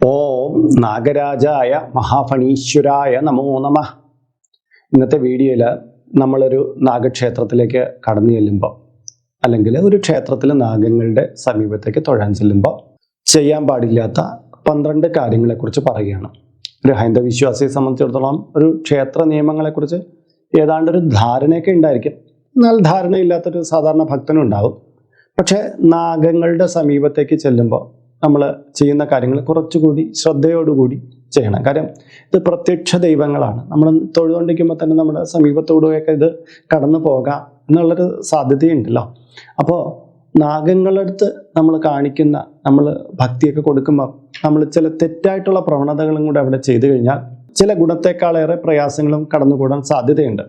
ഓം നാഗരാജായ മഹാഫണീശ്വരായ നമോ നമ. ഇന്നത്തെ വീഡിയോയിൽ നമ്മളൊരു നാഗക്ഷേത്രത്തിലേക്ക് കടന്നു ചെല്ലുമ്പോൾ അല്ലെങ്കിൽ ഒരു ക്ഷേത്രത്തിലെ നാഗങ്ങളുടെ സമീപത്തേക്ക് തൊഴാൻ ചെല്ലുമ്പോൾ ചെയ്യാൻ പാടില്ലാത്ത പന്ത്രണ്ട് കാര്യങ്ങളെക്കുറിച്ച് പറയുകയാണ്. ഒരു ഹൈന്ദവ വിശ്വാസിയെ സംബന്ധിച്ചിടത്തോളം ഒരു ക്ഷേത്ര നിയമങ്ങളെക്കുറിച്ച് ഏതാണ്ട് ഒരു ധാരണയൊക്കെ ഉണ്ടായിരിക്കും. എന്നാൽ ധാരണയില്ലാത്തൊരു സാധാരണ ഭക്തനും ഉണ്ടാവും പക്ഷേ നാഗങ്ങളുടെ സമീപത്തേക്ക് ചെല്ലുമ്പോൾ നമ്മൾ ചെയ്യുന്ന കാര്യങ്ങൾ കുറച്ചുകൂടി ശ്രദ്ധയോടുകൂടി ചെയ്യണം. കാര്യം ഇത് പ്രത്യക്ഷ ദൈവങ്ങളാണ്. നമ്മൾ തൊഴുതുകൊണ്ടിരിക്കുമ്പോൾ തന്നെ നമ്മുടെ സമീപത്തോടെയൊക്കെ ഇത് കടന്നു പോകാം എന്നുള്ളൊരു സാധ്യതയുണ്ടല്ലോ. അപ്പോൾ നാഗങ്ങളെടുത്ത് നമ്മൾ കാണിക്കുന്ന നമ്മൾ ഭക്തിയൊക്കെ കൊടുക്കുമ്പോൾ നമ്മൾ ചില തെറ്റായിട്ടുള്ള പ്രവണതകളും കൂടെ അവിടെ ചെയ്തു കഴിഞ്ഞാൽ ചില ഗുണത്തെക്കാളേറെ പ്രയാസങ്ങളും കടന്നുകൂടാൻ സാധ്യതയുണ്ട്.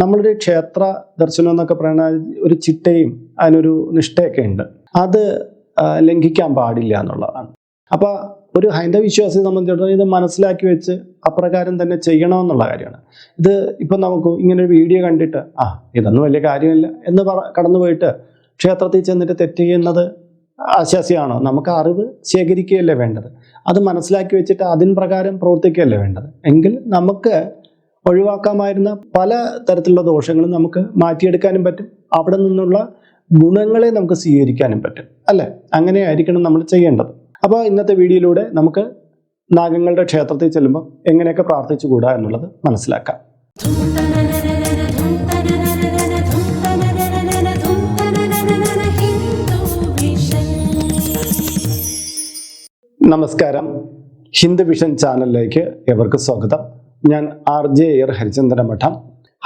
നമ്മളൊരു ക്ഷേത്ര ദർശനം എന്നൊക്കെ പറയുന്ന ഒരു ചിട്ടയും അതിനൊരു നിഷ്ഠയൊക്കെ ഉണ്ട്. അത് ലംഘിക്കാൻ പാടില്ല എന്നുള്ളതാണ്. അപ്പോൾ ഒരു ഹൈന്ദവ വിശ്വാസിയെ സംബന്ധിച്ചിടത്തോളം ഇത് മനസ്സിലാക്കി വെച്ച് അപ്രകാരം തന്നെ ചെയ്യണമെന്നുള്ള കാര്യമാണ്. ഇത് ഇപ്പം നമുക്ക് ഇങ്ങനെ ഒരു വീഡിയോ കണ്ടിട്ട് ആ ഇതൊന്നും വലിയ കാര്യമില്ല എന്ന് പറ കടന്നു പോയിട്ട് ക്ഷേത്രത്തിൽ ചെന്നിട്ട് തെറ്റ് ചെയ്യുന്നത് ആശ്വാസിയാണോ നമുക്ക് അറിവ് ശേഖരിക്കുകയല്ലേ വേണ്ടത്? അത് മനസ്സിലാക്കി വെച്ചിട്ട് അതിൻ പ്രകാരം പ്രവർത്തിക്കുകയല്ലേ വേണ്ടത്? എങ്കിൽ നമുക്ക് ഒഴിവാക്കാമായിരുന്ന പല തരത്തിലുള്ള ദോഷങ്ങളും നമുക്ക് മാറ്റിയെടുക്കാനും പറ്റും. അവിടെ നിന്നുള്ള ഗുണങ്ങളെ നമുക്ക് സ്വീകരിക്കാനും പറ്റും അല്ലേ? അങ്ങനെ ആയിരിക്കണം നമ്മൾ ചെയ്യേണ്ടത്. അപ്പോൾ ഇന്നത്തെ വീഡിയോയിലൂടെ നമുക്ക് നാഗങ്ങളുടെ ക്ഷേത്രത്തിൽ ചെല്ലുമ്പോൾ എങ്ങനെയൊക്കെ പ്രാർത്ഥിച്ചുകൂടാ എന്നുള്ളത് മനസ്സിലാക്കാം. നമസ്കാരം. ഹിന്ദു വിഷൻ ചാനലിലേക്ക് എവർക്ക് സ്വാഗതം. ഞാൻ ആർ ജെ എയർ ഹരിചന്ദ്രമഠം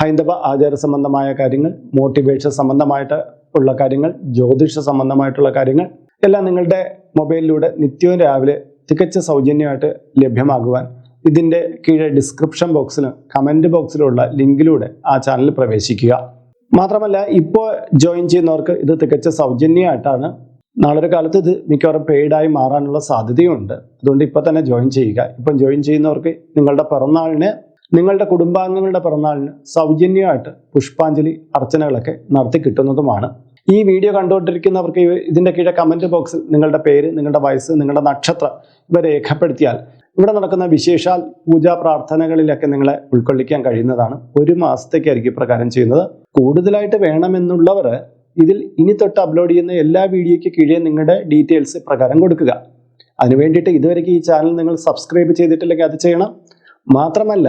ഹൈന്ദവ ആചാര സംബന്ധമായ കാര്യങ്ങൾ മോട്ടിവേഷൻ സംബന്ധമായിട്ട് ഉള്ള കാര്യങ്ങൾ ജ്യോതിഷ സംബന്ധമായിട്ടുള്ള കാര്യങ്ങൾ എല്ലാം നിങ്ങളുടെ മൊബൈലിലൂടെ നിത്യവും രാവിലെ തികച്ച സൗജന്യമായിട്ട് ലഭ്യമാകുവാൻ ഇതിന്റെ കീഴെ ഡിസ്ക്രിപ്ഷൻ ബോക്സിലും കമന്റ് ബോക്സിലുള്ള ലിങ്കിലൂടെ ആ ചാനൽ പ്രവേശിക്കുക. മാത്രമല്ല ഇപ്പോൾ ജോയിൻ ചെയ്യുന്നവർക്ക് ഇത് തികച്ച സൗജന്യമായിട്ടാണ്. നാളൊരു കാലത്ത് ഇത് മിക്കവാറും പെയ്ഡായി മാറാനുള്ള സാധ്യതയുണ്ട്. അതുകൊണ്ട് ഇപ്പം തന്നെ ജോയിൻ ചെയ്യുക. ഇപ്പം ജോയിൻ ചെയ്യുന്നവർക്ക് നിങ്ങളുടെ പിറന്നാളിന് നിങ്ങളുടെ കുടുംബാംഗങ്ങളുടെ പിറന്നാളിന് സൗജന്യമായിട്ട് പുഷ്പാഞ്ജലി അർച്ചനകളൊക്കെ നടത്തി കിട്ടുന്നതുമാണ്. ഈ വീഡിയോ കണ്ടുകൊണ്ടിരിക്കുന്നവർക്ക് ഇതിന്റെ കീഴെ കമന്റ് ബോക്സിൽ നിങ്ങളുടെ പേര് നിങ്ങളുടെ വയസ്സ് നിങ്ങളുടെ നക്ഷത്രം ഇവ രേഖപ്പെടുത്തിയാൽ ഇവിടെ നടക്കുന്ന വിശേഷാൽ പൂജാ പ്രാർത്ഥനകളിലൊക്കെ നിങ്ങളെ ഉൾക്കൊള്ളിക്കാൻ കഴിയുന്നതാണ്. ഒരു മാസത്തേക്കായിരിക്കും ഇപ്രകാരം ചെയ്യുന്നത്. കൂടുതലായിട്ട് വേണമെന്നുള്ളവർ ഇതിൽ ഇനി തൊട്ട് അപ്ലോഡ് ചെയ്യുന്ന എല്ലാ വീഡിയോയ്ക്ക് കീഴേ നിങ്ങളുടെ ഡീറ്റെയിൽസ് പ്രകാരം കൊടുക്കുക. അതിനു ഇതുവരെ ഈ ചാനൽ നിങ്ങൾ സബ്സ്ക്രൈബ് ചെയ്തിട്ടില്ലെങ്കിൽ അത് ചെയ്യണം. മാത്രമല്ല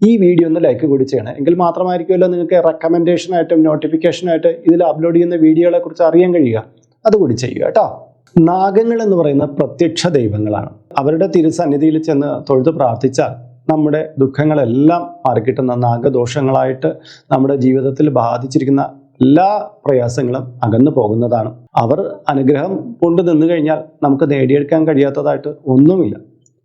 ഈ വീഡിയോ ഒന്ന് ലൈക്ക് കൂടി ചെയ്യണം. എങ്കിൽ മാത്രമായിരിക്കുമല്ലോ നിങ്ങൾക്ക് റെക്കമെൻഡേഷനായിട്ടും നോട്ടിഫിക്കേഷനായിട്ട് ഇതിൽ അപ്ലോഡ് ചെയ്യുന്ന വീഡിയോകളെ കുറിച്ച് അറിയാൻ കഴിയുക. അതുകൂടി ചെയ്യുക കേട്ടോ. നാഗങ്ങൾ എന്ന് പറയുന്ന പ്രത്യക്ഷ ദൈവങ്ങളാണ്. അവരുടെ തിരുസന്നിധിയിൽ ചെന്ന് തൊഴുത് പ്രാർത്ഥിച്ചാൽ നമ്മുടെ ദുഃഖങ്ങളെല്ലാം മാറിക്കിട്ടുന്ന നാഗദോഷങ്ങളായിട്ട് നമ്മുടെ ജീവിതത്തിൽ ബാധിച്ചിരിക്കുന്ന എല്ലാ പ്രയാസങ്ങളും അകന്നു പോകുന്നതാണ്. അവർ അനുഗ്രഹം കൊണ്ട് നിന്നു കഴിഞ്ഞാൽ നമുക്ക് നേടിയെടുക്കാൻ കഴിയാത്തതായിട്ട് ഒന്നുമില്ല.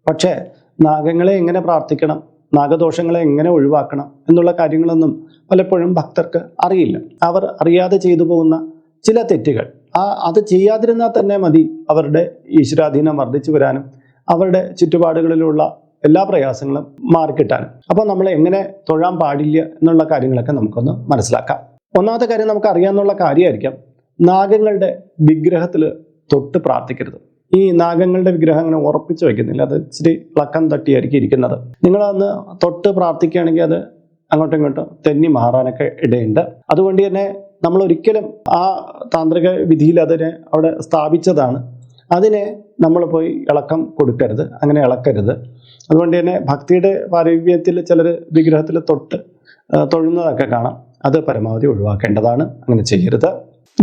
പക്ഷേ നാഗങ്ങളെ എങ്ങനെ പ്രാർത്ഥിക്കണം? നാഗദോഷങ്ങളെ എങ്ങനെ ഒഴിവാക്കണം എന്നുള്ള കാര്യങ്ങളൊന്നും പലപ്പോഴും ഭക്തർക്ക് അറിയില്ല. അവർ അറിയാതെ ചെയ്തു പോകുന്ന ചില തെറ്റുകൾ. ആ അത് ചെയ്യാതിരുന്നാൽ തന്നെ മതി അവരുടെ ഈശ്വരാധീനം വർദ്ധിച്ചു വരാനും അവരുടെ ചുറ്റുപാടുകളിലുള്ള എല്ലാ പ്രയാസങ്ങളും മാറിക്കിട്ടാനും. അപ്പോൾ നമ്മൾ എങ്ങനെ തൊഴാൻ പാടില്ല എന്നുള്ള കാര്യങ്ങളൊക്കെ നമുക്കൊന്ന് മനസ്സിലാക്കാം. ഒന്നാമത്തെ കാര്യം നമുക്ക് അറിയാമെന്നുള്ള കാര്യമായിരിക്കാം. നാഗങ്ങളുടെ വിഗ്രഹത്തിൽ തൊട്ട് പ്രാർത്ഥിക്കരുത്. ഈ നാഗങ്ങളുടെ വിഗ്രഹം അങ്ങനെ ഉറപ്പിച്ച് വെക്കുന്നില്ല. അത് ഇച്ചിരി പ്ലക്കം തട്ടിയായിരിക്കും ഇരിക്കുന്നത്. അന്ന് തൊട്ട് പ്രാർത്ഥിക്കുകയാണെങ്കിൽ അത് അങ്ങോട്ടും ഇങ്ങോട്ടും തെന്നി മാറാനൊക്കെ ഇടയുണ്ട്. അതുകൊണ്ട് തന്നെ നമ്മൾ ഒരിക്കലും ആ താന്ത്രിക വിധിയിൽ അതിനെ അവിടെ സ്ഥാപിച്ചതാണ്. അതിനെ നമ്മൾ പോയി ഇളക്കം കൊടുക്കരുത്. അങ്ങനെ ഇളക്കരുത്. അതുകൊണ്ട് തന്നെ ഭക്തിയുടെ പാരവ്യത്തിൽ ചിലർ വിഗ്രഹത്തിൽ തൊട്ട് തൊഴുന്നതൊക്കെ കാണാം. അത് പരമാവധി ഒഴിവാക്കേണ്ടതാണ്. അങ്ങനെ ചെയ്യരുത്.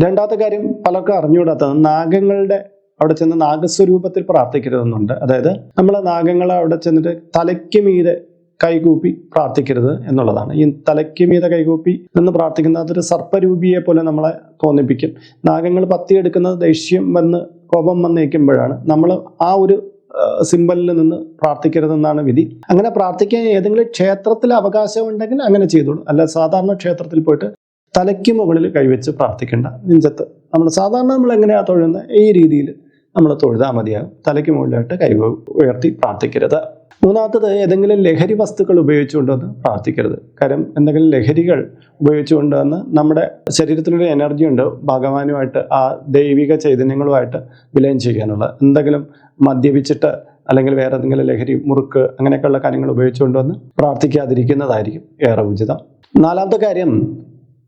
രണ്ടാമത്തെ കാര്യം പലർക്കും അറിഞ്ഞുകൂടാത്തത്. നാഗങ്ങളുടെ അവിടെ ചെന്ന് നാഗസ്വരൂപത്തിൽ പ്രാർത്ഥിക്കരുതെന്നുണ്ട്. അതായത് നമ്മളെ നാഗങ്ങളെ അവിടെ ചെന്നിട്ട് തലയ്ക്ക് മീതെ കൈകൂപ്പി പ്രാർത്ഥിക്കരുത് എന്നുള്ളതാണ്. ഈ തലയ്ക്ക് മീതെ കൈകൂപ്പി നിന്ന് പ്രാർത്ഥിക്കുന്ന അതൊരു സർപ്പരൂപിയെ പോലെ നമ്മളെ തോന്നിപ്പിക്കും. നാഗങ്ങൾ പത്തിയെടുക്കുന്നത് ദേഷ്യം വന്ന് കോപം വന്നേക്കുമ്പോഴാണ് നമ്മൾ ആ ഒരു സിമ്പലിൽ നിന്ന് പ്രാർത്ഥിക്കരുതെന്നാണ് വിധി. അങ്ങനെ പ്രാർത്ഥിക്കാൻ ഏതെങ്കിലും ക്ഷേത്രത്തിൽ അവകാശം ഉണ്ടെങ്കിൽ അങ്ങനെ ചെയ്തോളൂ. അല്ല സാധാരണ ക്ഷേത്രത്തിൽ പോയിട്ട് തലയ്ക്ക് മുകളിൽ കൈവച്ച് പ്രാർത്ഥിക്കേണ്ട നെഞ്ചത്ത്. നമ്മൾ സാധാരണ നമ്മൾ എങ്ങനെയാണ് തൊഴുന്നത് ഈ രീതിയിൽ നമ്മൾ തൊഴുതാൽ മതിയാകും തലയ്ക്ക് മുകളിലായിട്ട് കൈ ഉയർത്തി പ്രാർത്ഥിക്കരുത്. മൂന്നാമത്തത് ഏതെങ്കിലും ലഹരി വസ്തുക്കൾ ഉപയോഗിച്ചുകൊണ്ടെന്ന് പ്രാർത്ഥിക്കരുത്. കാര്യം എന്തെങ്കിലും ലഹരികൾ ഉപയോഗിച്ചുകൊണ്ടെന്ന് നമ്മുടെ ശരീരത്തിലൊരു എനർജി ഉണ്ട്. ഭഗവാനുമായിട്ട് ആ ദൈവിക ചൈതന്യങ്ങളുമായിട്ട് വിലയം ചെയ്യാനുള്ള എന്തെങ്കിലും മദ്യപിച്ചിട്ട് അല്ലെങ്കിൽ വേറെ ഏതെങ്കിലും ലഹരി മുറുക്ക് അങ്ങനെയൊക്കെയുള്ള കാര്യങ്ങൾ ഉപയോഗിച്ചുകൊണ്ടുവന്ന് പ്രാർത്ഥിക്കാതിരിക്കുന്നതായിരിക്കും ഏറെ ഉചിതം. നാലാമത്തെ കാര്യം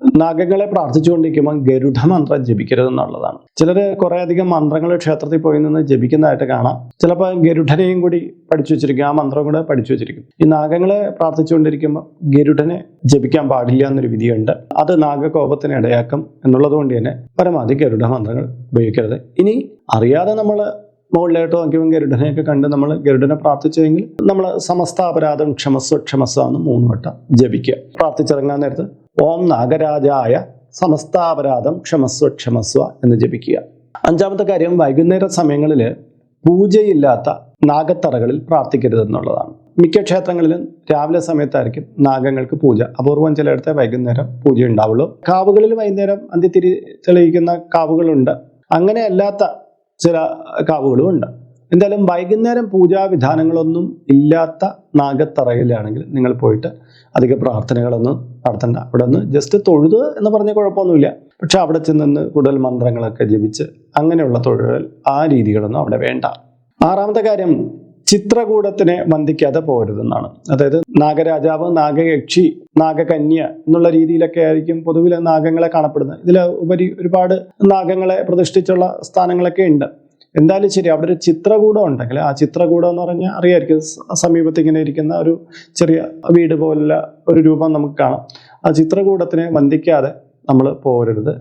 നാഗങ്ങളെ പ്രാർത്ഥിച്ചുകൊണ്ടിരിക്കുമ്പോൾ ഗരുഡ മന്ത്രം ജപിക്കരുത് എന്നുള്ളതാണ് ചിലർ കുറേ അധികം മന്ത്രങ്ങൾ ക്ഷേത്രത്തിൽ പോയി നിന്ന് ജപിക്കുന്നതായിട്ട് കാണാം. ചിലപ്പോൾ ഗരുഡനെയും കൂടി പഠിച്ചു വെച്ചിരിക്കും ആ മന്ത്രം കൂടെ പഠിച്ചു വെച്ചിരിക്കും. ഈ നാഗങ്ങളെ പ്രാർത്ഥിച്ചുകൊണ്ടിരിക്കുമ്പോൾ ഗരുഡനെ ജപിക്കാൻ പാടില്ല എന്നൊരു വിധിയുണ്ട്. അത് നാഗകോപത്തിന് ഇടയാക്കും എന്നുള്ളത് കൊണ്ട് തന്നെ പരമാവധി ഗരുഡ മന്ത്രങ്ങൾ ഉപയോഗിക്കരുത്. ഇനി അറിയാതെ നമ്മൾ മുകളിലോട്ട് നോക്കിയപ്പോൾ ഗരുഡനെയൊക്കെ കണ്ട് നമ്മൾ ഗരുഡനെ പ്രാർത്ഥിച്ചുവെങ്കിൽ നമ്മൾ സമസ്ത അപരാധം ക്ഷമസ്വ ക്ഷമസ്വ എന്ന് മൂന്ന് വട്ടം ജപിക്കുക. പ്രാർത്ഥിച്ചിറങ്ങാൻ നേരത്ത് ഓം നാഗരാജായ സമസ്താപരാധം ക്ഷമസ്വ ക്ഷമസ്വ എന്ന് ജപിക്കുക. അഞ്ചാമത്തെ കാര്യം വൈകുന്നേര സമയങ്ങളിൽ പൂജയില്ലാത്ത നാഗത്തറകളിൽ പ്രാർത്ഥിക്കരുത് എന്നുള്ളതാണ് മിക്ക ക്ഷേത്രങ്ങളിലും രാവിലെ സമയത്തായിരിക്കും നാഗങ്ങൾക്ക് പൂജ. അപൂർവം ചിലയിടത്തെ വൈകുന്നേരം പൂജ ഉണ്ടാവുള്ളൂ. കാവുകളിൽ വൈകുന്നേരം അന്ത്യത്തിരി തെളിയിക്കുന്ന കാവുകളുണ്ട്. അങ്ങനെയല്ലാത്ത ചില കാവുകളും ഉണ്ട്. എന്തായാലും വൈകുന്നേരം പൂജാവിധാനങ്ങളൊന്നും ഇല്ലാത്ത നാഗത്തറയിലാണെങ്കിൽ നിങ്ങൾ പോയിട്ട് അധിക പ്രാർത്ഥനകളൊന്നും നടത്തണ്ട. അവിടെ നിന്ന് ജസ്റ്റ് തൊഴുത് എന്ന് പറഞ്ഞ കുഴപ്പമൊന്നുമില്ല. പക്ഷെ അവിടെ ചെന്ന് കൂടുതൽ മന്ത്രങ്ങളൊക്കെ ജപിച്ച് അങ്ങനെയുള്ള തൊഴിലുകൾ ആ രീതികളൊന്നും അവിടെ വേണ്ട. ആറാമത്തെ കാര്യം ചിത്രകൂടത്തിനെ വന്ദിക്കാതെ പോരുതെന്നാണ്. അതായത് നാഗരാജാവ് നാഗയക്ഷി നാഗകന്യ എന്നുള്ള രീതിയിലൊക്കെ ആയിരിക്കും പൊതുവിൽ നാഗങ്ങളെ കാണപ്പെടുന്നത്. ഇതിൽ ഉപരി ഒരുപാട് നാഗങ്ങളെ പ്രതിഷ്ഠിച്ചുള്ള സ്ഥാനങ്ങളൊക്കെ ഉണ്ട്. എന്തായാലും ശരി അവിടെ ഒരു ചിത്രകൂടം ഉണ്ടെങ്കിൽ ആ ചിത്രകൂടം എന്ന് പറഞ്ഞാൽ അറിയായിരിക്കും സമീപത്ത് ഇങ്ങനെ ഇരിക്കുന്ന ഒരു ചെറിയ വീട് പോലുള്ള ഒരു രൂപം നമുക്ക് കാണാം. ആ ചിത്രകൂടത്തിനെ വന്ദിക്കാതെ നമ്മൾ പോരരുത്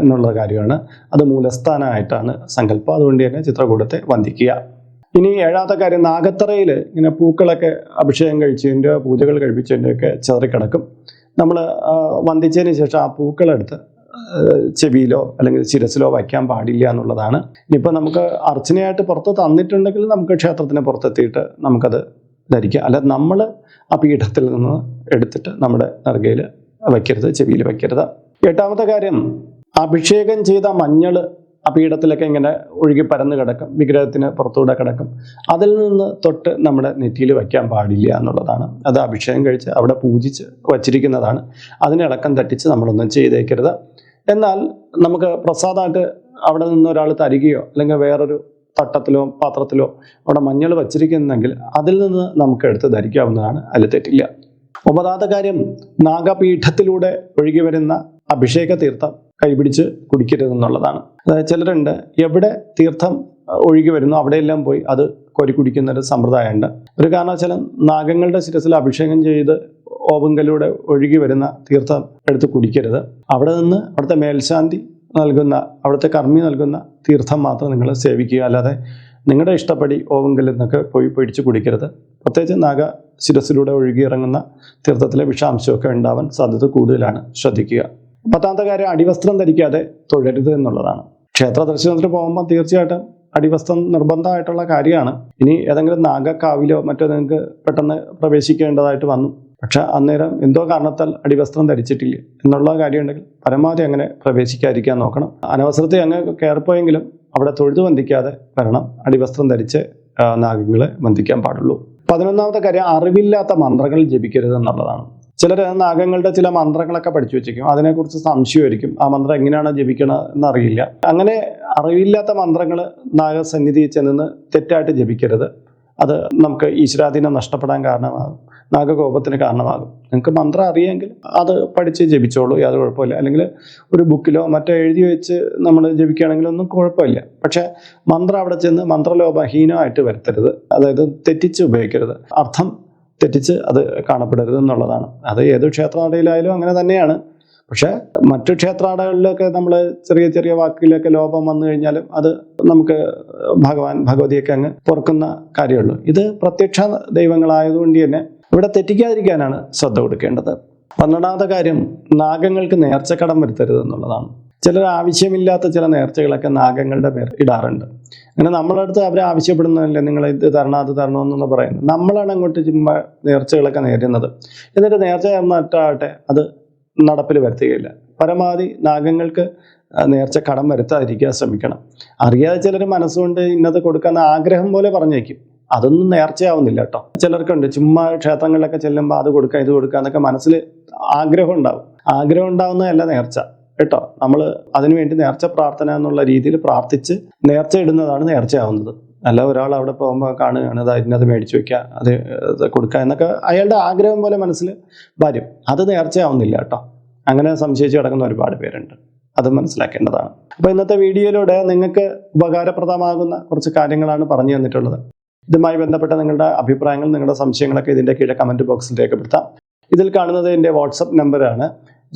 എന്നുള്ള കാര്യമാണ്. അത് മൂലസ്ഥാനമായിട്ടാണ് സങ്കല്പം. അതുകൊണ്ട് തന്നെ ചിത്രകൂടത്തെ വന്ദിക്കുക. ഇനി ഏഴാമത്തെ കാര്യം നാഗത്തറയിൽ ഇങ്ങനെ പൂക്കളൊക്കെ അഭിഷേകം കഴിച്ചതിന്റെ പൂജകൾ കഴിപ്പിച്ചതിന്റെ ഒക്കെ നമ്മൾ വന്ദിച്ചതിന് ശേഷം ആ പൂക്കളെടുത്ത് ചെവിയിലോ അല്ലെങ്കിൽ ശിരസിലോ വയ്ക്കാൻ പാടില്ല എന്നുള്ളതാണ്. ഇനിയിപ്പോൾ നമുക്ക് അർച്ചനയായിട്ട് പുറത്ത് തന്നിട്ടുണ്ടെങ്കിൽ നമുക്ക് ക്ഷേത്രത്തിന് പുറത്തെത്തിയിട്ട് നമുക്കത് ധരിക്കാം. അല്ല നമ്മൾ ആ പീഠത്തിൽ നിന്ന് എടുത്തിട്ട് നമ്മുടെ നെറുകയിൽ വയ്ക്കരുത് ചെവിയിൽ വയ്ക്കരുത്. എട്ടാമത്തെ കാര്യം അഭിഷേകം ചെയ്ത മഞ്ഞൾ ആ പീഠത്തിലൊക്കെ ഇങ്ങനെ ഒഴുകി പരന്ന് കിടക്കും വിഗ്രഹത്തിന് പുറത്തൂടെ കിടക്കും. അതിൽ നിന്ന് തൊട്ട് നമ്മുടെ നെറ്റിയിൽ വയ്ക്കാൻ പാടില്ല എന്നുള്ളതാണ്. അത് അഭിഷേകം കഴിച്ച് അവിടെ പൂജിച്ച് വച്ചിരിക്കുന്നതാണ്. അതിനെ ഇളക്കം തട്ടിച്ച് നമ്മളൊന്നും ചെയ്തേക്കരുത്. എന്നാൽ നമുക്ക് പ്രസാദമായിട്ട് അവിടെ നിന്ന് ഒരാൾ തരികയോ അല്ലെങ്കിൽ വേറൊരു തട്ടത്തിലോ പാത്രത്തിലോ അവിടെ മഞ്ഞൾ വച്ചിരിക്കുന്നെങ്കിൽ അതിൽ നിന്ന് നമുക്ക് എടുത്ത് ധരിക്കാവുന്നതാണ്. അതിൽ തെറ്റില്ല. ഒമ്പതാമത്തെ കാര്യം നാഗപീഠത്തിലൂടെ ഒഴുകി വരുന്ന അഭിഷേക തീർത്ഥം കൈപിടിച്ച് കുടിക്കരുത് എന്നുള്ളതാണ്. അതായത് ചിലരുണ്ട് എവിടെ തീർത്ഥം ഒഴുകി വരുന്നു അവിടെയെല്ലാം പോയി അത് കൊരി കുടിക്കുന്ന ഒരു സമ്പ്രദായമുണ്ട്. ഒരു കാരണവശാലും നാഗങ്ങളുടെ ശിരസിൽ അഭിഷേകം ചെയ്ത് ഓവങ്കലൂടെ ഒഴുകി വരുന്ന തീർത്ഥം എടുത്ത് കുടിക്കരുത്. അവിടെ നിന്ന് അവിടുത്തെ മേൽശാന്തി നൽകുന്ന അവിടുത്തെ കർമ്മി നൽകുന്ന തീർത്ഥം മാത്രം നിങ്ങൾ സേവിക്കുക. അല്ലാതെ നിങ്ങളുടെ ഇഷ്ടപ്പടി ഓവങ്കലിൽ നിന്നൊക്കെ പോയി പിടിച്ച് കുടിക്കരുത്. പ്രത്യേകിച്ച് നാഗ ശിരസിലൂടെ ഒഴുകിയിറങ്ങുന്ന തീർത്ഥത്തിലെ വിഷാംശമൊക്കെ ഉണ്ടാവാൻ സാധ്യത കൂടുതലാണ്. ശ്രദ്ധിക്കുക. പത്താമത്തെ കാര്യം അടിവസ്ത്രം ധരിക്കാതെ തൊഴരുത് എന്നുള്ളതാണ്. ക്ഷേത്ര ദർശനത്തിന് പോകുമ്പോൾ തീർച്ചയായിട്ടും അടിവസ്ത്രം നിർബന്ധമായിട്ടുള്ള കാര്യമാണ്. ഇനി ഏതെങ്കിലും നാഗക്കാവിലോ മറ്റോ നിങ്ങൾക്ക് പെട്ടെന്ന് പ്രവേശിക്കേണ്ടതായിട്ട് വന്നു. പക്ഷെ അന്നേരം എന്തോ കാരണത്താൽ അടിവസ്ത്രം ധരിച്ചിട്ടില്ല എന്നുള്ള കാര്യമുണ്ടെങ്കിൽ പരമാവധി അങ്ങനെ പ്രവേശിക്കാതിരിക്കാൻ നോക്കണം. അനവസരത്തിൽ അങ്ങ് കയറിപ്പോയെങ്കിലും അവിടെ തൊഴുതു വന്ദിക്കാതെ വരണം. അടിവസ്ത്രം ധരിച്ച് നാഗങ്ങളെ വന്ദിക്കാൻ പാടുള്ളൂ. പതിനൊന്നാമത്തെ കാര്യം അറിവില്ലാത്ത മന്ത്രങ്ങൾ ജപിക്കരുത് എന്നുള്ളതാണ്. ചിലർ നാഗങ്ങളുടെ ചില മന്ത്രങ്ങളൊക്കെ പഠിച്ചു വെച്ചിരിക്കും. അതിനെക്കുറിച്ച് സംശയമായിരിക്കും. ആ മന്ത്രം എങ്ങനെയാണ് ജപിക്കണത് എന്നറിയില്ല. അങ്ങനെ അറിവില്ലാത്ത മന്ത്രങ്ങൾ നാഗസന്നിധിയിൽ ചെന്ന് തെറ്റായിട്ട് ജപിക്കരുത്. അത് നമുക്ക് ഈശ്വരാധീനം നഷ്ടപ്പെടാൻ കാരണമാകും. നാഗകോപത്തിന് കാരണമാകും. നിങ്ങൾക്ക് മന്ത്രം അറിയാമെങ്കിൽ അത് പഠിച്ച് ജപിച്ചോളൂ. യാതൊരു കുഴപ്പമില്ല. അല്ലെങ്കിൽ ഒരു ബുക്കിലോ മറ്റോ എഴുതി വെച്ച് നമ്മൾ ജപിക്കുകയാണെങ്കിലൊന്നും കുഴപ്പമില്ല. പക്ഷേ മന്ത്രം അവിടെ ചെന്ന് മന്ത്രലോപഹീനമായിട്ട് വരുത്തരുത്. അതായത് തെറ്റിച്ച് ഉപയോഗിക്കരുത്. അർത്ഥം തെറ്റിച്ച് അത് കാണപ്പെടരുത് എന്നുള്ളതാണ്. അത് ഏത് ക്ഷേത്രനടയിലായാലും അങ്ങനെ തന്നെയാണ്. പക്ഷേ മറ്റു ക്ഷേത്രാടകളിലൊക്കെ നമ്മൾ ചെറിയ ചെറിയ വാക്കിലൊക്കെ ലോപം വന്നു കഴിഞ്ഞാലും അത് നമുക്ക് ഭഗവാൻ ഭഗവതിയൊക്കെ അങ്ങ് പൊറുക്കുന്ന കാര്യമുള്ളൂ. ഇത് പ്രത്യക്ഷ ദൈവങ്ങളായതുകൊണ്ട് തന്നെ ഇവിടെ തെറ്റിക്കാതിരിക്കാനാണ് ശ്രദ്ധ കൊടുക്കേണ്ടത്. പന്ത്രണ്ടാമത്തെ കാര്യം നാഗങ്ങൾക്ക് നേർച്ചക്കടം വരുത്തരുത് എന്നുള്ളതാണ്. ചിലർ ആവശ്യമില്ലാത്ത ചില നേർച്ചകളൊക്കെ നാഗങ്ങളുടെ പേർ ഇടാറുണ്ട്. അങ്ങനെ നമ്മളെ അടുത്ത് അവർ ആവശ്യപ്പെടുന്നതല്ലേ നിങ്ങൾ ഇത് തരണം അത് തരണം എന്നൊന്ന് പറയുന്നത്. നമ്മളാണ് അങ്ങോട്ട് ചുമ്മാ നേർച്ചകളൊക്കെ നേരുന്നത്. എന്നിട്ട് നേർച്ച നേർന്നിട്ടാകട്ടെ അത് നടപ്പിൽ വരുത്തുകയില്ല. പരമാവധി നാഗങ്ങൾക്ക് നേർച്ച കടം വരുത്താതിരിക്കാൻ ശ്രമിക്കണം. അറിയാതെ ചിലർ മനസ്സുകൊണ്ട് ഇന്നത് കൊടുക്കാൻ ആഗ്രഹം പോലെ പറഞ്ഞേക്കും. അതൊന്നും നേർച്ചയാവുന്നില്ല കേട്ടോ. ചിലർക്കുണ്ട് ചുമ്മാ ക്ഷേത്രങ്ങളിലൊക്കെ ചെല്ലുമ്പോൾ അത് കൊടുക്കാം ഇത് കൊടുക്കാം എന്നൊക്കെ മനസ്സിൽ ആഗ്രഹം ഉണ്ടാവും. ആഗ്രഹം ഉണ്ടാവുന്നതല്ല നേർച്ച. കേട്ടോ. നമ്മൾ അതിനുവേണ്ടി നേർച്ച പ്രാർത്ഥന എന്നുള്ള രീതിയിൽ പ്രാർത്ഥിച്ച് നേർച്ച ഇടുന്നതാണ് നേർച്ചയാവുന്നത്. അല്ല ഒരാൾ അവിടെ പോകുമ്പോൾ കാണുകയാണ് അത് അതിനത് മേടിച്ചു വെക്കുക അത് കൊടുക്കുക എന്നൊക്കെ അയാളുടെ ആഗ്രഹം പോലെ മനസ്സിൽ വരും. അത് നേർച്ചയാവുന്നില്ല കേട്ടോ. അങ്ങനെ സംശയിച്ച് കിടക്കുന്ന ഒരുപാട് പേരുണ്ട്. അത് മനസ്സിലാക്കേണ്ടതാണ്. അപ്പോൾ ഇന്നത്തെ വീഡിയോയിലൂടെ നിങ്ങൾക്ക് ഉപകാരപ്രദമാകുന്ന കുറച്ച് കാര്യങ്ങളാണ് പറഞ്ഞു തന്നിട്ടുള്ളത്. ഇതുമായി ബന്ധപ്പെട്ട നിങ്ങളുടെ അഭിപ്രായങ്ങൾ നിങ്ങളുടെ സംശയങ്ങളൊക്കെ ഇതിന്റെ കീഴെ കമന്റ് ബോക്സിൽ രേഖപ്പെടുത്താം. ഇതിൽ കാണുന്നത് എന്റെ വാട്സപ്പ് നമ്പറാണ്.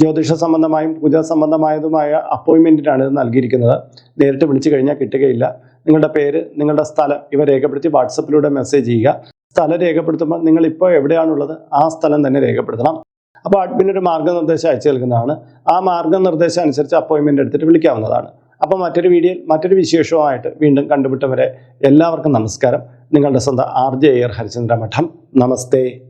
ജ്യോതിഷ സംബന്ധമായും പൂജാ സംബന്ധമായതുമായ അപ്പോയിൻമെന്റിനാണ് ഇത് നൽകിയിരിക്കുന്നത്. നേരിട്ട് വിളിച്ചു കഴിഞ്ഞാൽ കിട്ടുകയില്ല. നിങ്ങളുടെ പേര് നിങ്ങളുടെ സ്ഥലം ഇവ രേഖപ്പെടുത്തി വാട്സപ്പിലൂടെ മെസ്സേജ് ചെയ്യുക. സ്ഥലം രേഖപ്പെടുത്തുമ്പോൾ നിങ്ങൾ ഇപ്പോൾ എവിടെയാണുള്ളത് ആ സ്ഥലം തന്നെ രേഖപ്പെടുത്തണം. അപ്പോൾ അഡ്മിൻ ഒരു മാർഗനിർദ്ദേശം അയച്ചു നൽകുന്നതാണ്. ആ മാർഗനിർദ്ദേശം അനുസരിച്ച് അപ്പോയിൻമെന്റ് എടുത്തിട്ട് വിളിക്കാവുന്നതാണ്. അപ്പോൾ മറ്റൊരു വീഡിയോയിൽ മറ്റൊരു വിശേഷവുമായിട്ട് വീണ്ടും കണ്ടുപിട്ടവരെ എല്ലാവർക്കും നമസ്കാരം. നിങ്ങളുടെ സ്വന്തം ആർ ജെ എയർ ഹരിചന്ദ്ര മഠം നമസ്തേ.